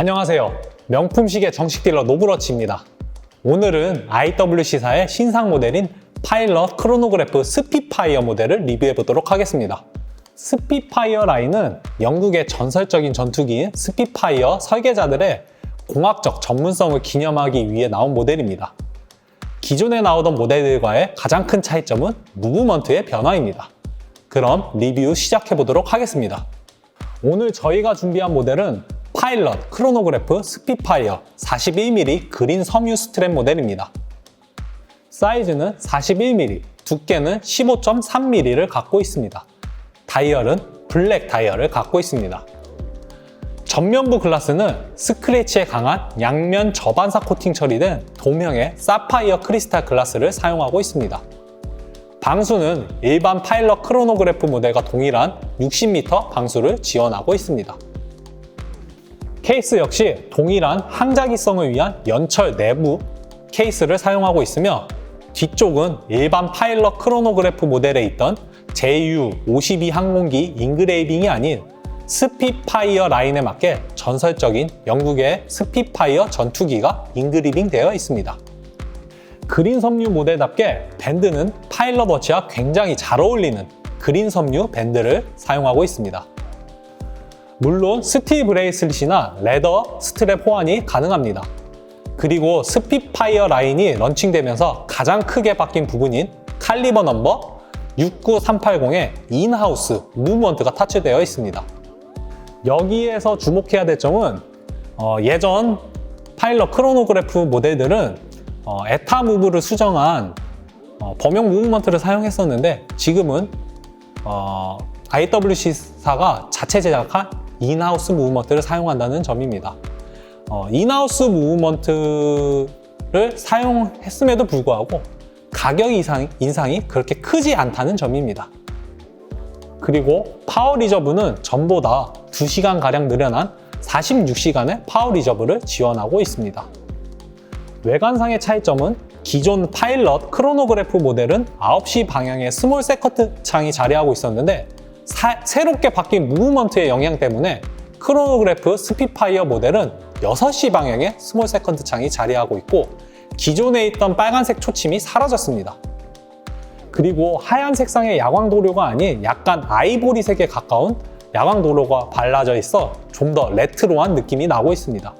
안녕하세요. 명품 시계 정식 딜러 노브러치입니다. 오늘은 IWC사의 신상 모델인 파일럿 크로노그래프 스피파이어 모델을 리뷰해 보도록 하겠습니다. 스피파이어 라인은 영국의 전설적인 전투기인 스피파이어 설계자들의 공학적 전문성을 기념하기 위해 나온 모델입니다. 기존에 나오던 모델들과의 가장 큰 차이점은 무브먼트의 변화입니다. 그럼 리뷰 시작해 보도록 하겠습니다. 오늘 저희가 준비한 모델은 파일럿 크로노그래프 스피파이어 41mm 그린 섬유 스트랩 모델입니다. 사이즈는 41mm, 두께는 15.3mm를 갖고 있습니다. 다이얼은 블랙 다이얼을 갖고 있습니다. 전면부 글라스는 스크래치에 강한 양면 저반사 코팅 처리된 도명의 사파이어 크리스탈 글라스를 사용하고 있습니다. 방수는 일반 파일럿 크로노그래프 모델과 동일한 60m 방수를 지원하고 있습니다. 케이스 역시 동일한 항자기성을 위한 연철 내부 케이스를 사용하고 있으며 뒤쪽은 일반 파일럿 크로노그래프 모델에 있던 JU-52 항공기 인그레이빙이 아닌 스피파이어 라인에 맞게 전설적인 영국의 스피파이어 전투기가 인그리빙 되어 있습니다. 그린 섬유 모델답게 밴드는 파일럿 워치와 굉장히 잘 어울리는 그린 섬유 밴드를 사용하고 있습니다. 물론 스틸 브레이슬릿이나 레더 스트랩 호환이 가능합니다. 그리고 스피파이어 라인이 런칭되면서 가장 크게 바뀐 부분인 칼리버 넘버 69380에 인하우스 무브먼트가 타치되어 있습니다. 여기에서 주목해야 될 점은 어, 예전 파일럿 크로노그래프 모델들은 어, 에타 무브를 수정한 어, 범용 무브먼트를 사용했었는데 지금은 어, IWC사가 자체 제작한 인하우스 무브먼트를 사용한다는 점입니다. 어, 인하우스 무브먼트를 사용했음에도 불구하고 가격 이상, 인상이 그렇게 크지 않다는 점입니다. 그리고 파워 리저브는 전보다 2시간가량 늘어난 46시간의 파워 리저브를 지원하고 있습니다. 외관상의 차이점은 기존 파일럿 크로노그래프 모델은 9시 방향의 스몰 세커트 창이 자리하고 있었는데 사- 새롭게 바뀐 무브먼트의 영향 때문에 크로노그래프 스피파이어 모델은 6시 방향의 스몰 세컨드 창이 자리하고 있고 기존에 있던 빨간색 초침이 사라졌습니다. 그리고 하얀 색상의 야광 도료가 아닌 약간 아이보리색에 가까운 야광 도료가 발라져 있어 좀 더 레트로한 느낌이 나고 있습니다.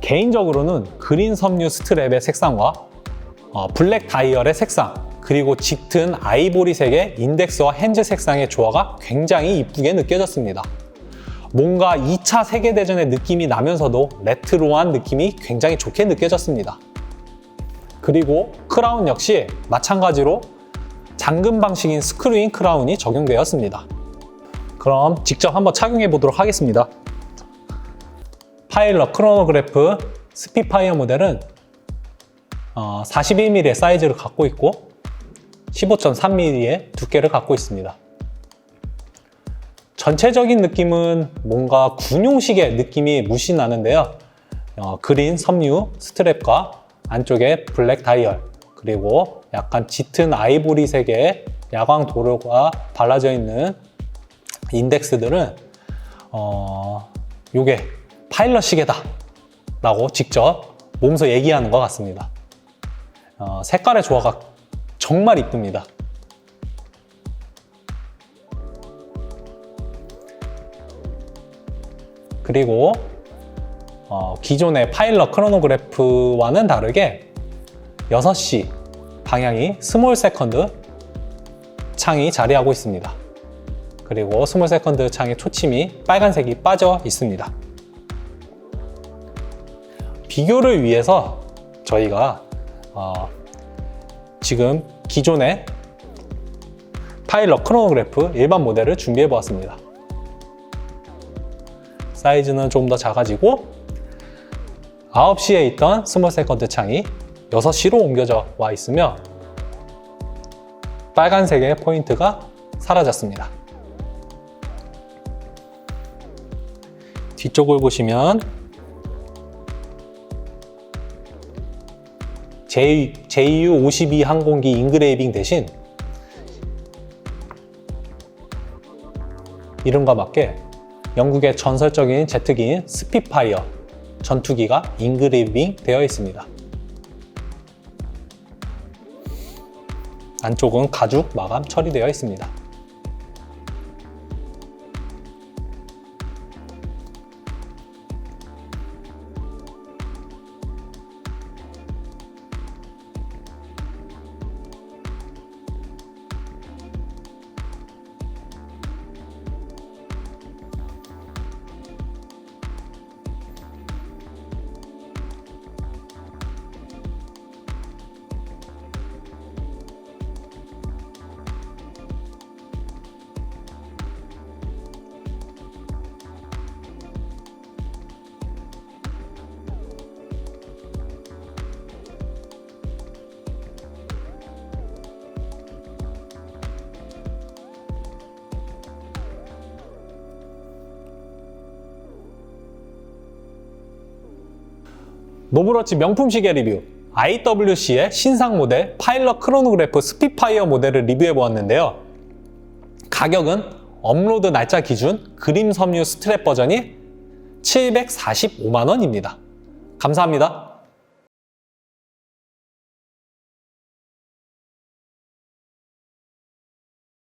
개인적으로는 그린 섬유 스트랩의 색상과 어, 블랙 다이얼의 색상 그리고 짙은 아이보리색의 인덱스와 핸즈 색상의 조화가 굉장히 이쁘게 느껴졌습니다. 뭔가 2차 세계대전의 느낌이 나면서도 레트로한 느낌이 굉장히 좋게 느껴졌습니다. 그리고 크라운 역시 마찬가지로 잠금 방식인 스크류인 크라운이 적용되었습니다. 그럼 직접 한번 착용해 보도록 하겠습니다. 파일럿 크로노그래프 스피파이어 모델은 41mm의 사이즈를 갖고 있고 15.3mm의 두께를 갖고 있습니다. 전체적인 느낌은 뭔가 군용식의 느낌이 무시 나는데요. 어, 그린 섬유 스트랩과 안쪽에 블랙 다이얼 그리고 약간 짙은 아이보리색의 야광 도료가 발라져 있는 인덱스들은 어, 요게 파일럿 시계다 라고 직접 몸소 얘기하는 것 같습니다. 어, 색깔의 조화가 정말 이쁩니다. 그리고 어, 기존의 파일럿 크로노그래프와는 다르게 6시 방향이 스몰 세컨드 창이 자리하고 있습니다. 그리고 스몰 세컨드 창의 초침이 빨간색이 빠져 있습니다. 비교를 위해서 저희가 어, 지금 기존의 파일럿 크로노그래프 일반 모델을 준비해 보았습니다. 사이즈는 좀더 작아지고 9시에 있던 스몰 세컨드 창이 6시로 옮겨져 와 있으며 빨간색의 포인트가 사라졌습니다. 뒤쪽을 보시면 JU-52 항공기 인그레이빙 대신 이름과 맞게 영국의 전설적인 제트기인 스피파이어 전투기가 인그레이빙 되어 있습니다. 안쪽은 가죽 마감 처리되어 있습니다. 노브러치 명품 시계 리뷰 IWC의 신상 모델 파일럿 크로노그래프 스피파이어 모델을 리뷰해 보았는데요. 가격은 업로드 날짜 기준 그림 섬유 스트랩 버전이 745만 원입니다. 감사합니다.